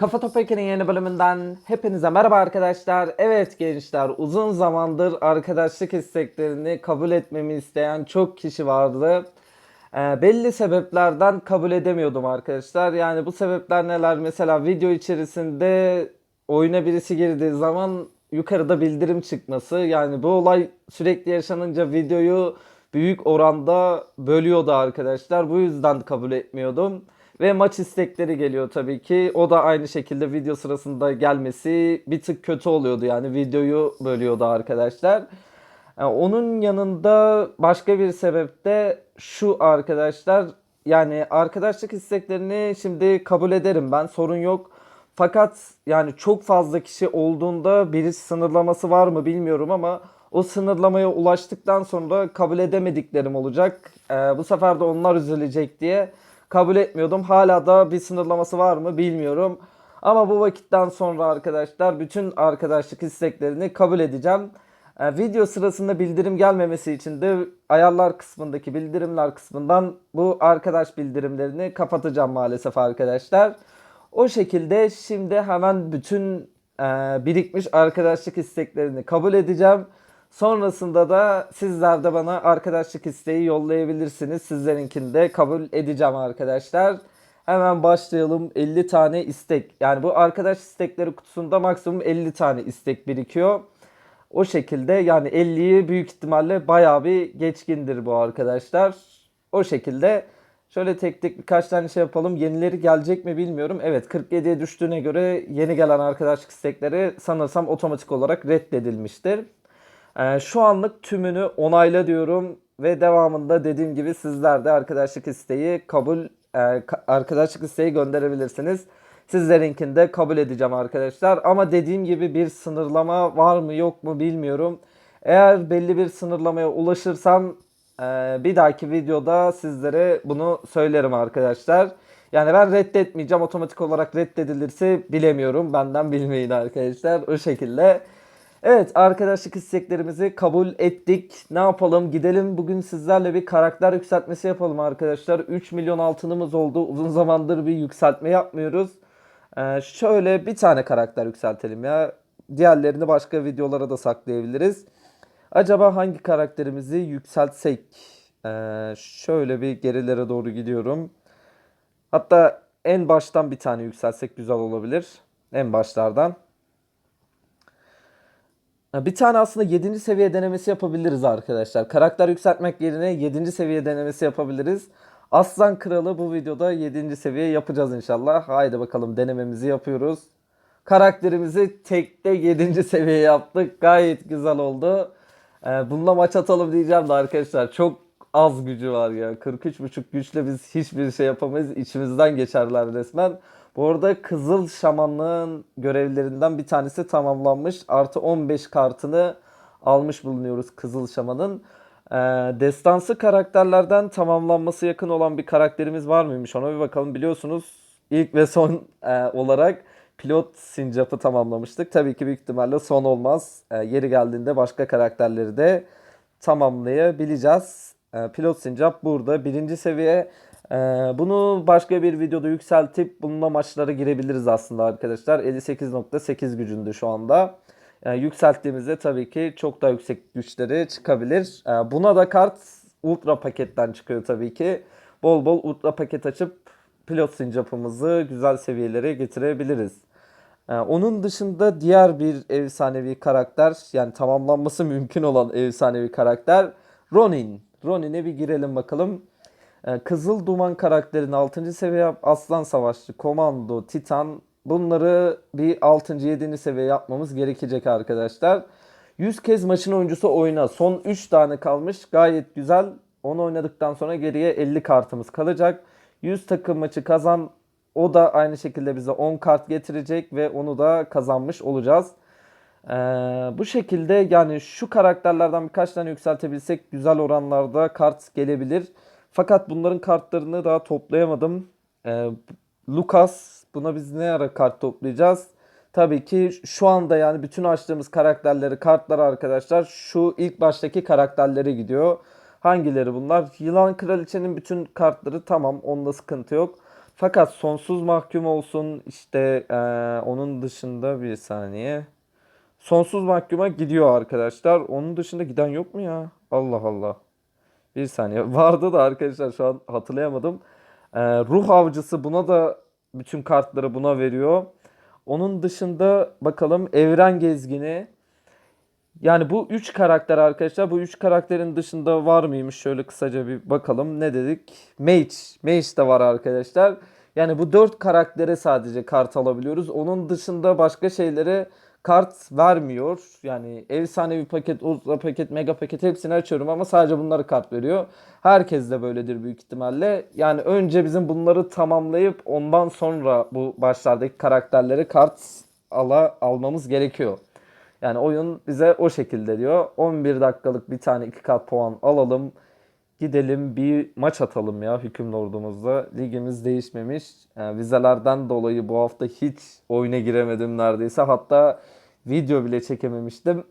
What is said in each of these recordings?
Kafa Topek'in yeni bölümünden hepinize merhaba arkadaşlar. Evet gençler uzun zamandır arkadaşlık isteklerini kabul etmemi isteyen çok kişi vardı. Ee, belli sebeplerden kabul edemiyordum arkadaşlar. Yani bu sebepler neler? Mesela video içerisinde oyuna birisi girdiği zaman yukarıda bildirim çıkması. Yani bu olay sürekli yaşanınca videoyu büyük oranda bölüyordu arkadaşlar. Bu yüzden kabul etmiyordum. Ve maç istekleri geliyor tabii ki. O da aynı şekilde video sırasında gelmesi bir tık kötü oluyordu. Yani videoyu bölüyordu arkadaşlar. Yani onun yanında başka bir sebep de şu arkadaşlar. Yani arkadaşlık isteklerini şimdi kabul ederim ben sorun yok. Fakat yani çok fazla kişi olduğunda bir sınırlaması var mı bilmiyorum ama o sınırlamaya ulaştıktan sonra kabul edemediklerim olacak. Ee, bu sefer de onlar üzülecek diye kabul etmiyordum. Hala da bir sınırlaması var mı bilmiyorum. Ama bu vakitten sonra arkadaşlar bütün arkadaşlık isteklerini kabul edeceğim. Ee, video sırasında bildirim gelmemesi için de ayarlar kısmındaki bildirimler kısmından bu arkadaş bildirimlerini kapatacağım maalesef arkadaşlar. O şekilde şimdi hemen bütün e, birikmiş arkadaşlık isteklerini kabul edeceğim. Sonrasında da sizler de bana arkadaşlık isteği yollayabilirsiniz. Sizlerinkini de kabul edeceğim arkadaşlar. Hemen başlayalım. 50 tane istek. Yani bu arkadaş istekleri kutusunda maksimum 50 tane istek birikiyor. O şekilde yani 50'yi büyük ihtimalle bayağı bir geçkindir bu arkadaşlar. O şekilde şöyle tek tek birkaç tane şey yapalım. Yenileri gelecek mi bilmiyorum. Evet 47'ye düştüğüne göre yeni gelen arkadaşlık istekleri sanırsam otomatik olarak reddedilmiştir. Ee, şu anlık tümünü onayla diyorum ve devamında dediğim gibi sizler de arkadaşlık isteği kabul e, ka- arkadaşlık isteği gönderebilirsiniz. Sizlerinkini de kabul edeceğim arkadaşlar. Ama dediğim gibi bir sınırlama var mı yok mu bilmiyorum. Eğer belli bir sınırlamaya ulaşırsam e, bir dahaki videoda sizlere bunu söylerim arkadaşlar. Yani ben reddetmeyeceğim. Otomatik olarak reddedilirse bilemiyorum. Benden bilmeyin arkadaşlar. O şekilde. Evet arkadaşlık isteklerimizi kabul ettik. Ne yapalım? Gidelim bugün sizlerle bir karakter yükseltmesi yapalım arkadaşlar. 3 milyon altınımız oldu. Uzun zamandır bir yükseltme yapmıyoruz. Ee, şöyle bir tane karakter yükseltelim ya. Diğerlerini başka videolara da saklayabiliriz. Acaba hangi karakterimizi yükseltsek? Ee, şöyle bir gerilere doğru gidiyorum. Hatta en baştan bir tane yükseltsek güzel olabilir. En başlardan. Bir tane aslında 7. seviye denemesi yapabiliriz arkadaşlar. Karakter yükseltmek yerine 7. seviye denemesi yapabiliriz. Aslan Kralı bu videoda 7. seviye yapacağız inşallah. Haydi bakalım denememizi yapıyoruz. Karakterimizi tekte 7. seviye yaptık. Gayet güzel oldu. Ee, bununla maç atalım diyeceğim de arkadaşlar çok az gücü var ya. 43.5 güçle biz hiçbir şey yapamayız. İçimizden geçerler resmen. Bu arada Kızıl Şamanlığın görevlerinden bir tanesi tamamlanmış. Artı 15 kartını almış bulunuyoruz Kızıl Şaman'ın. Ee, destansı karakterlerden tamamlanması yakın olan bir karakterimiz var mıymış? Ona bir bakalım. Biliyorsunuz ilk ve son e, olarak pilot sincapı tamamlamıştık. Tabii ki büyük ihtimalle son olmaz. Ee, yeri geldiğinde başka karakterleri de tamamlayabileceğiz. Ee, pilot sincap burada birinci seviye. Ee, bunu başka bir videoda yükseltip bununla maçlara girebiliriz aslında arkadaşlar. 58.8 gücünde şu anda. Yani yükselttiğimizde tabii ki çok daha yüksek güçleri çıkabilir. Ee, buna da kart ultra paketten çıkıyor tabii ki. Bol bol ultra paket açıp pilot sincapımızı güzel seviyelere getirebiliriz. Ee, onun dışında diğer bir efsanevi karakter yani tamamlanması mümkün olan efsanevi karakter Ronin. Ronin'e bir girelim bakalım. Ee, Kızıl Duman karakterini 6. seviye. Aslan Savaşçı, Komando, Titan bunları bir 6. 7. seviye yapmamız gerekecek arkadaşlar. 100 kez maçın oyuncusu oyna. Son 3 tane kalmış. Gayet güzel. Onu oynadıktan sonra geriye 50 kartımız kalacak. 100 takım maçı kazan. O da aynı şekilde bize 10 kart getirecek ve onu da kazanmış olacağız. Ee, bu şekilde yani şu karakterlerden birkaç tane yükseltebilsek güzel oranlarda kart gelebilir. Fakat bunların kartlarını daha toplayamadım. Ee, Lucas buna biz ne ara kart toplayacağız? Tabii ki şu anda yani bütün açtığımız karakterleri, kartları arkadaşlar şu ilk baştaki karakterlere gidiyor. Hangileri bunlar? Yılan Kraliçenin bütün kartları tamam onda sıkıntı yok. Fakat sonsuz mahkum olsun işte eee, onun dışında bir saniye. Sonsuz mahkuma gidiyor arkadaşlar. Onun dışında giden yok mu ya? Allah Allah. Bir saniye. Vardı da arkadaşlar şu an hatırlayamadım. Eee, ruh avcısı buna da bütün kartları buna veriyor. Onun dışında bakalım evren gezgini. Yani bu üç karakter arkadaşlar. Bu üç karakterin dışında var mıymış? Şöyle kısaca bir bakalım. Ne dedik? Mage. Mage de var arkadaşlar. Yani bu dört karaktere sadece kart alabiliyoruz. Onun dışında başka şeylere kart vermiyor. Yani efsanevi paket, ultra paket, mega paket hepsini açıyorum ama sadece bunları kart veriyor. Herkes de böyledir büyük ihtimalle. Yani önce bizim bunları tamamlayıp ondan sonra bu başlardaki karakterlere kart ala almamız gerekiyor. Yani oyun bize o şekilde diyor. 11 dakikalık bir tane 2 kat puan alalım. Gidelim bir maç atalım ya hüküm lordumuzla. Ligimiz değişmemiş. Yani vizelerden dolayı bu hafta hiç oyuna giremedim neredeyse. Hatta video bile çekememiştim.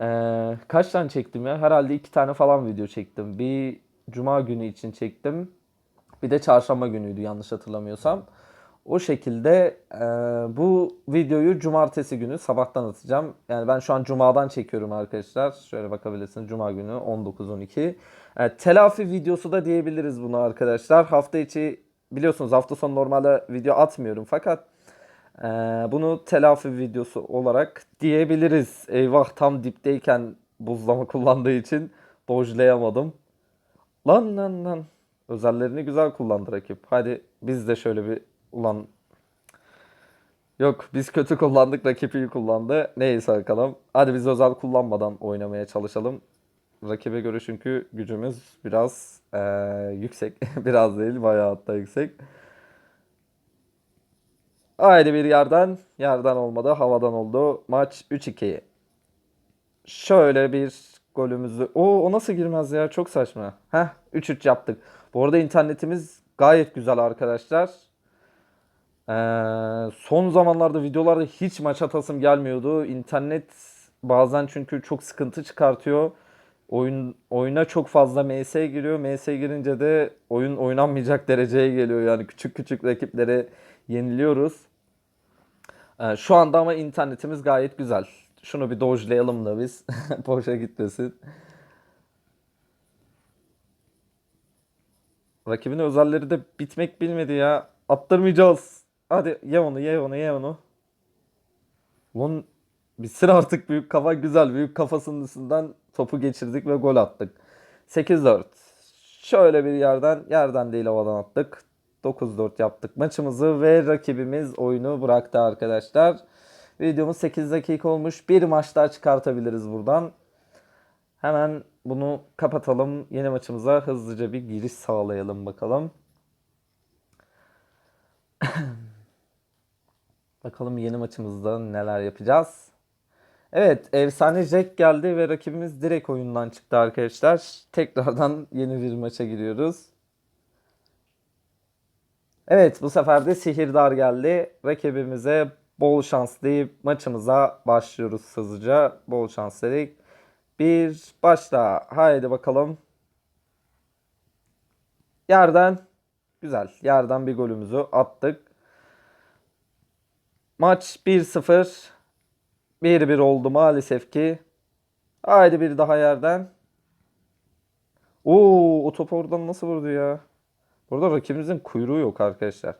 Ee, kaç tane çektim ya? Herhalde iki tane falan video çektim. Bir cuma günü için çektim. Bir de çarşamba günüydü yanlış hatırlamıyorsam. O şekilde e, bu videoyu cumartesi günü sabahtan atacağım. Yani ben şu an cumadan çekiyorum arkadaşlar. Şöyle bakabilirsiniz cuma günü 19-12. E, telafi videosu da diyebiliriz bunu arkadaşlar. Hafta içi biliyorsunuz hafta sonu normalde video atmıyorum fakat e, bunu telafi videosu olarak diyebiliriz. Eyvah tam dipteyken buzlama kullandığı için dojlayamadım. Lan lan lan. Özellerini güzel kullandı rakip. Hadi biz de şöyle bir ulan Yok biz kötü kullandık rakip iyi kullandı. Neyse bakalım. Hadi biz özel kullanmadan oynamaya çalışalım. Rakibe göre çünkü gücümüz biraz eee, yüksek. Biraz değil bayağı hatta yüksek. Haydi bir yerden. Yerden olmadı. Havadan oldu. Maç 3-2. Şöyle bir golümüzü... Oo o nasıl girmez ya? Çok saçma. Heh 3-3 yaptık. Bu arada internetimiz gayet güzel arkadaşlar. Ee, son zamanlarda videolarda hiç maç atasım gelmiyordu. İnternet bazen çünkü çok sıkıntı çıkartıyor. Oyun oyuna çok fazla MS giriyor. MS girince de oyun oynanmayacak dereceye geliyor. Yani küçük küçük rakiplere yeniliyoruz. Ee, şu anda ama internetimiz gayet güzel. Şunu bir dojlayalım da biz. Boşa gitmesin. Rakibin özelleri de bitmek bilmedi ya. Attırmayacağız. Hadi ye onu ye onu ye onu. Ulan bitsin artık büyük kafa güzel. Büyük kafasının üstünden topu geçirdik ve gol attık. 8-4. Şöyle bir yerden yerden değil havadan attık. 9-4 yaptık maçımızı ve rakibimiz oyunu bıraktı arkadaşlar. Videomuz 8 dakika olmuş. Bir maç daha çıkartabiliriz buradan. Hemen bunu kapatalım. Yeni maçımıza hızlıca bir giriş sağlayalım bakalım. Bakalım yeni maçımızda neler yapacağız. Evet, efsane Jack geldi ve rakibimiz direkt oyundan çıktı arkadaşlar. Tekrardan yeni bir maça giriyoruz. Evet, bu sefer de Sihirdar geldi. Rakibimize bol şans deyip maçımıza başlıyoruz hızlıca. Bol şans dedik. Bir başla. Haydi bakalım. Yerden güzel. Yerden bir golümüzü attık. Maç 1-0. 1-1 oldu maalesef ki. Haydi bir daha yerden. Oo, o top oradan nasıl vurdu ya? Burada rakibimizin kuyruğu yok arkadaşlar.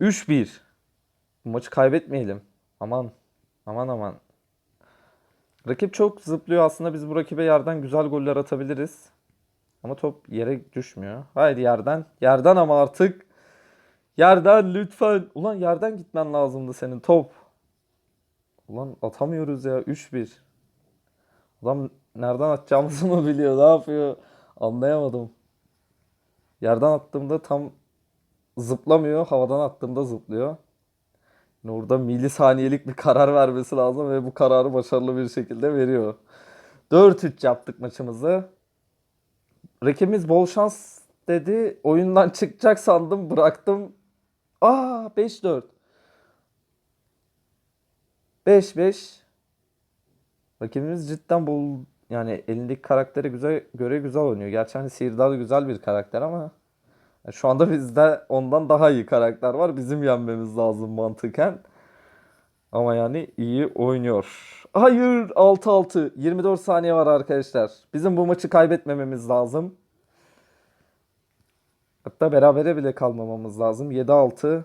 3-1. Bu maçı kaybetmeyelim. Aman. Aman aman. Rakip çok zıplıyor aslında biz bu rakibe yerden güzel goller atabiliriz. Ama top yere düşmüyor. Haydi yerden. Yerden ama artık. Yerden lütfen. Ulan yerden gitmen lazımdı senin top. Ulan atamıyoruz ya 3-1. Adam nereden atacağımızı mı biliyor? Ne yapıyor? Anlayamadım. Yerden attığımda tam zıplamıyor. Havadan attığımda zıplıyor. Yani orada milisaniyelik bir karar vermesi lazım ve bu kararı başarılı bir şekilde veriyor. 4-3 yaptık maçımızı. Rakibimiz bol şans dedi. Oyundan çıkacak sandım. Bıraktım. Aa 5-4. 5-5. Rakibimiz cidden bol yani elindeki karakteri güzel göre güzel oynuyor. Gerçi hani Sihirdar güzel bir karakter ama Yani Şu anda bizde ondan daha iyi karakter var. Bizim yenmemiz lazım mantıken. Ama yani iyi oynuyor. Hayır 6-6. 24 saniye var arkadaşlar. Bizim bu maçı kaybetmememiz lazım. Hatta berabere bile kalmamamız lazım. 7-6.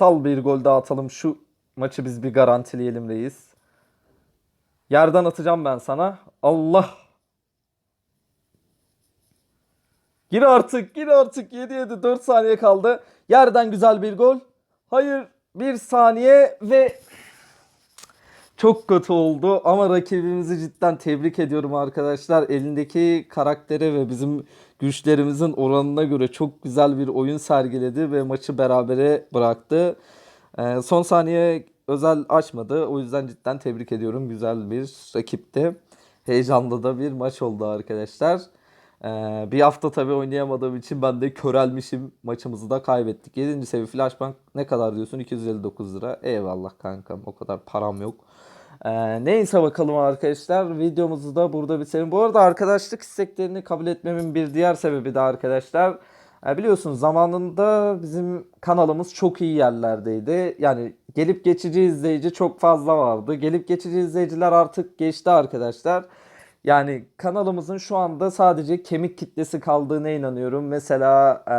Sal bir gol daha atalım. Şu maçı biz bir garantileyelim reis. Yerden atacağım ben sana. Allah. Gir artık, gir artık. 7-7, 4 saniye kaldı. Yerden güzel bir gol. Hayır, 1 saniye ve çok kötü oldu ama rakibimizi cidden tebrik ediyorum arkadaşlar. Elindeki karaktere ve bizim güçlerimizin oranına göre çok güzel bir oyun sergiledi ve maçı berabere bıraktı. Ee, son saniye özel açmadı. O yüzden cidden tebrik ediyorum. Güzel bir rakipti. Heyecanlı da bir maç oldu arkadaşlar. Ee, bir hafta tabii oynayamadığım için ben de körelmişim. Maçımızı da kaybettik. 7. seviye Flashbank ne kadar diyorsun? 259 lira. Eyvallah kankam. O kadar param yok. Ee, neyse bakalım arkadaşlar. Videomuzu da burada bitirelim. Bu arada arkadaşlık isteklerini kabul etmemin bir diğer sebebi de arkadaşlar. e, biliyorsunuz zamanında bizim kanalımız çok iyi yerlerdeydi. Yani gelip geçici izleyici çok fazla vardı. Gelip geçici izleyiciler artık geçti arkadaşlar. Yani kanalımızın şu anda sadece kemik kitlesi kaldığına inanıyorum. Mesela e,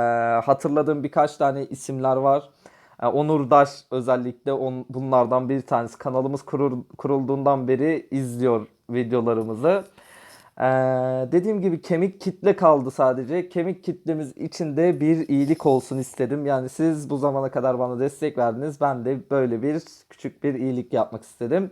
hatırladığım birkaç tane isimler var. E, Onur Daş özellikle on, bunlardan bir tanesi. Kanalımız kurur- kurulduğundan beri izliyor videolarımızı. E, dediğim gibi kemik kitle kaldı sadece. Kemik kitlemiz içinde bir iyilik olsun istedim. Yani siz bu zamana kadar bana destek verdiniz. Ben de böyle bir küçük bir iyilik yapmak istedim.